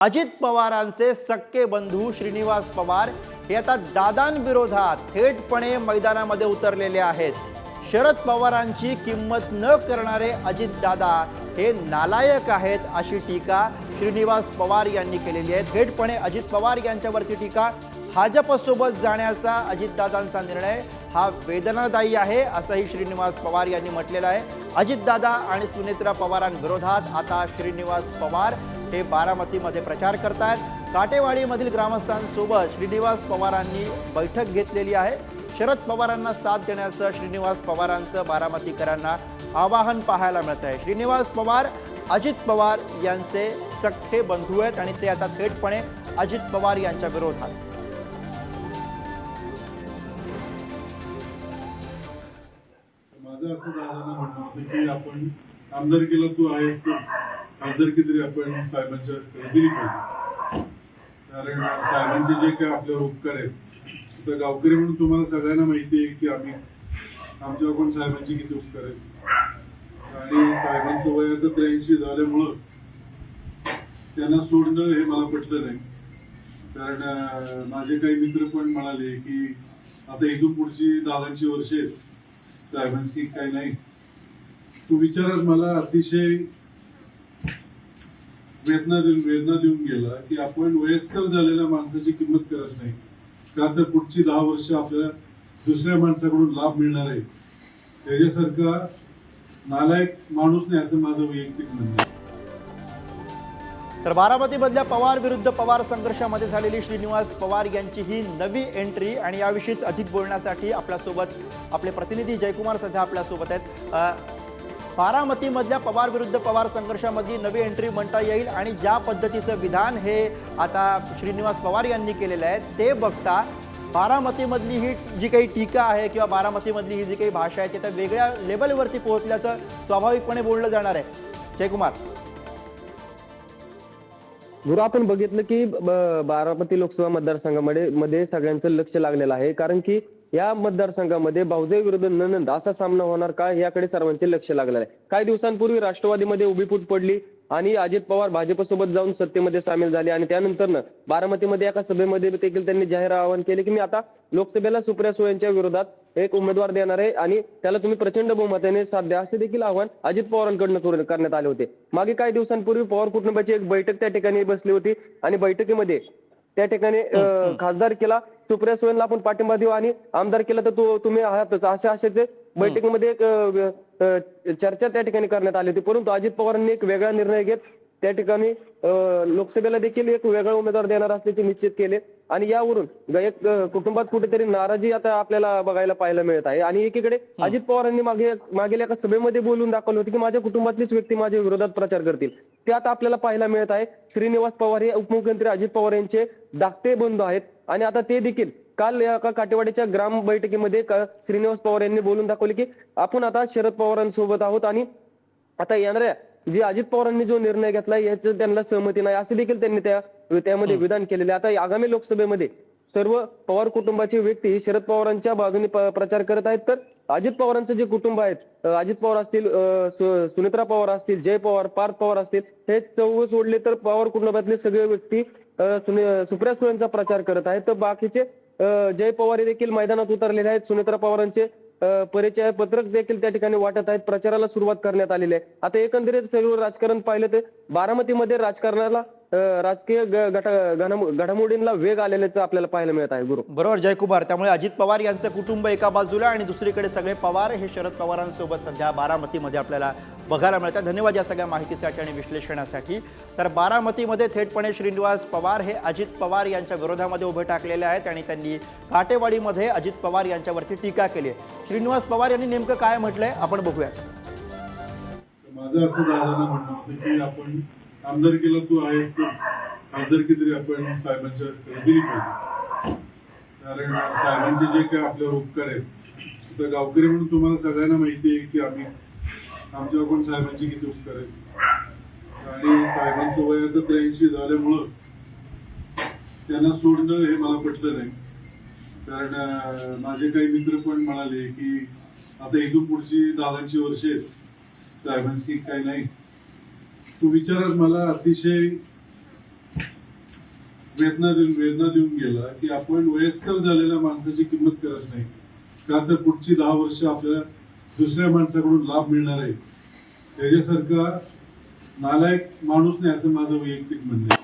अजित पवारांचे सक्के बंधू श्रीनिवास पवार हे आता दादांविरोधात थेटपणे मैदानामध्ये उतरलेले आहेत. शरद पवारांची किंमत न करणारे अजितदादा हे नालायक आहेत अशी टीका श्रीनिवास पवार यांनी केलेली आहे. थेटपणे अजित पवार यांच्यावरती टीका भाजपसोबत जाण्याचा अजितदादांचा निर्णय हा वेदनादायी आहे असंही श्रीनिवास पवार यांनी म्हटलेलं आहे. अजितदादा आणि सुनेत्रा पवारांविरोधात आता श्रीनिवास पवार हे बारामतीमध्ये प्रचार करतायत. काटेवाडीमधील ग्रामस्थांसोबत श्रीनिवास पवारांनी बैठक घेतलेली आहे. शरद पवारांना साथ देण्याचं श्रीनिवास पवारांचं बारामतीकरांना आवाहन पाहायला मिळत आहे. श्रीनिवास पवार अजित पवार यांचे सख्खे बंधू आहेत आणि ते आता थेटपणे अजित पवार यांच्या विरोधात. माझं असं म्हणणं होतं की आपण आमदारकीला तू आहेस खासदारकी तरी आपण साहेबांच्या दिली पाहिजे कारण साहेबांचे जे काही आपल्यावर उपकार आहेत तर गावकरी म्हणून तुम्हाला सगळ्यांना माहिती आहे की आम्ही आमच्यावर पण साहेबांचे किती उपकार आहेत. आणि साहेबांचं वय आता त्र्याऐंशी झाल्यामुळं त्यांना सोडणं हे मला पटलं नाही. कारण माझे काही मित्र पण म्हणाले की आता इथून पुढची दादांची वर्ष आहेत. साहेबांची काही नाही. तू विचारच मला अतिशय वेदना देऊन वेदना देऊन गेला की आपण वयस्कर झालेल्या माणसाची किंमत करत नाही. कारण तर पुढची दहा वर्ष आपल्याला दुसऱ्या माणसाकडून लाभ मिळणार आहे. त्याच्यासारखा नालायक माणूस नाही असं माझं वैयक्तिक म्हणणं तर बारामतीमधल्या पवार विरुद्ध पवार संघर्षामध्ये झालेली श्रीनिवास पवार यांची ही नवी एंट्री आणि याविषयीच अधिक बोलण्यासाठी आपल्यासोबत आपले प्रतिनिधी जयकुमार सध्या आपल्यासोबत आहेत. बारामतीमधल्या पवार विरुद्ध पवार संघर्षामध्ये नवी एंट्री म्हणता येईल आणि ज्या पद्धतीचं विधान हे आता श्रीनिवास पवार यांनी केलेलं आहे ते बघता बारामतीमधली ही जी काही टीका आहे किंवा बारामतीमधली ही जी काही भाषा आहे ती त्या वेगळ्या लेवलवरती पोहोचल्याचं स्वाभाविकपणे बोललं जाणार आहे. जयकुमार. गुरु आपण बघितलं की ब- बारामती लोकसभा मतदारसंघामध्ये मध्ये सगळ्यांचं लक्ष लागलेलं आहे कारण की या मतदारसंघामध्ये भाऊजाई विरुद्ध ननंद असा सामना होणार का याकडे सर्वांचे लक्ष लागलेलं आहे. काही दिवसांपूर्वी राष्ट्रवादीमध्ये उभी फूट पडली आणि अजित पवार भाजपसोबत जाऊन सत्तेमध्ये सामील झाले आणि त्यानंतर बारामतीमध्ये एका सभेमध्ये देखील त्यांनी जाहीर आवाहन केले की मी आता लोकसभेला सुप्रिया सुळे यांच्या विरोधात एक उमेदवार देणार आहे आणि त्याला तुम्ही प्रचंड बहुमताने साथ द्या असे देखील आवाहन अजित पवारांकडनं करण्यात आले होते. मागे काही दिवसांपूर्वी पवार कुटुंबाची एक बैठक त्या ठिकाणी बसली होती आणि बैठकीमध्ये त्या ठिकाणी खासदार केला. सुप्रिया सुळेंना आपण पाठिंबा देऊ आणि आमदार केला तर तो तुम्ही आहातच अशा आशेचे बैठकीमध्ये एक चर्चा त्या ठिकाणी करण्यात आली होती. परंतु अजित पवारांनी एक वेगळा निर्णय घेत त्या ठिकाणी लोकसभेला देखील एक वेगळा उमेदवार देणार असल्याचे निश्चित केले. आणि यावरून एक कुटुंबात कुठेतरी नाराजी आता आपल्याला बघायला पाहायला मिळत आहे. आणि एकीकडे अजित पवारांनी मागे मागील एका सभेमध्ये बोलून दाखवलं होतं की माझ्या कुटुंबातलीच व्यक्ती माझ्या विरोधात प्रचार करतील. ते आता आपल्याला पाहायला मिळत आहे श्रीनिवास पवार हे उपमुख्यमंत्री अजित पवार यांचे धाकटे बंधू आहेत. आणि आता ते देखील काल या एका काटेवाडीच्या ग्राम बैठकीमध्ये क- श्रीनिवास पवार यांनी बोलून दाखवले की आपण आता शरद पवारांसोबत आहोत आणि आता येणाऱ्या जे अजित पवारांनी जो निर्णय घेतला याचं त्यांना सहमती नाही असे देखील त्यांनी त्या त्यामध्ये विधान केलेले. आता आगामी लोकसभेमध्ये सर्व पवार कुटुंबाचे व्यक्ती शरद पवारांच्या बाजूने प्रचार करत आहेत तर अजित पवारांचं जे कुटुंब आहेत अजित पवार असतील सुनेत्रा पवार असतील जय पवार पार्थ पवार असतील हे चौघ सोडले तर पवार कुटुंबातले सगळे व्यक्ती सुप्रिया सुळेंचा प्रचार करत आहेत. तर बाकीचे जय पवार देखील मैदानात उतरलेले आहेत. सुनेत्रा पवारांचे परिचय पत्रक देखील त्या ठिकाणी वाटत आहेत. प्रचाराला सुरुवात करण्यात आलेली आहे. आता एकंदरीत सर्व राजकारण पाहिलं तर बारामतीमध्ये राजकारणाला राजकीय घडामोडींना वेग आलेल्याचं आपल्याला पाहायला मिळत आहे गुरु. बरोबर जयकुमार त्यामुळे अजित पवार यांचं कुटुंब एका बाजूला आणि दुसरीकडे सगळे पवार हे शरद पवारांसोबत सध्या बारामतीमध्ये आपल्याला बघायला मिळतात. धन्यवाद या सगळ्या माहितीसाठी आणि विश्लेषणासाठी. तर बारामतीमध्ये थेटपणे श्रीनिवास पवार हे अजित पवार यांच्या विरोधामध्ये उभे टाकलेले आहेत आणि त्यांनी काटेवाडीमध्ये अजित पवार यांच्यावरती टीका केली आहे. श्रीनिवास पवार यांनी नेमकं काय म्हटलंय? आपण बघूया माझं असं दादांना म्हणणं होतं की आपण आमदारकीला तू आहेस तर खासदारकी तरी आपण साहेबांच्या दिली पाहिजे कारण साहेबांचे जे काही आपल्यावर उपकार आहेत तर गावकरी म्हणून तुम्हाला सगळ्यांना माहिती आहे की आम्ही आमच्यावर पण साहेबांची किती उपकार आहेत. आणि साहेबांचं वय आता त्र्याऐंशी झाल्यामुळं त्यांना सोडणं हे मला पटलं नाही. कारण माझे काही मित्र पण म्हणाले की आता इथून पुढची दादांची वर्ष आहेत. साहेबांची काही नाही. तू विचारच मला अतिशय वेदना देऊन वेदना देऊन गेला की आपण वयस्कर झालेल्या माणसाची किंमत करत नाही. का तर पुढची दहा वर्ष आपल्याला दुसऱ्या माणसाकडून लाभ मिळणार आहे. त्याच्यासारखा नालायक माणूस नाही असं माझं वैयक्तिक म्हणणं आहे.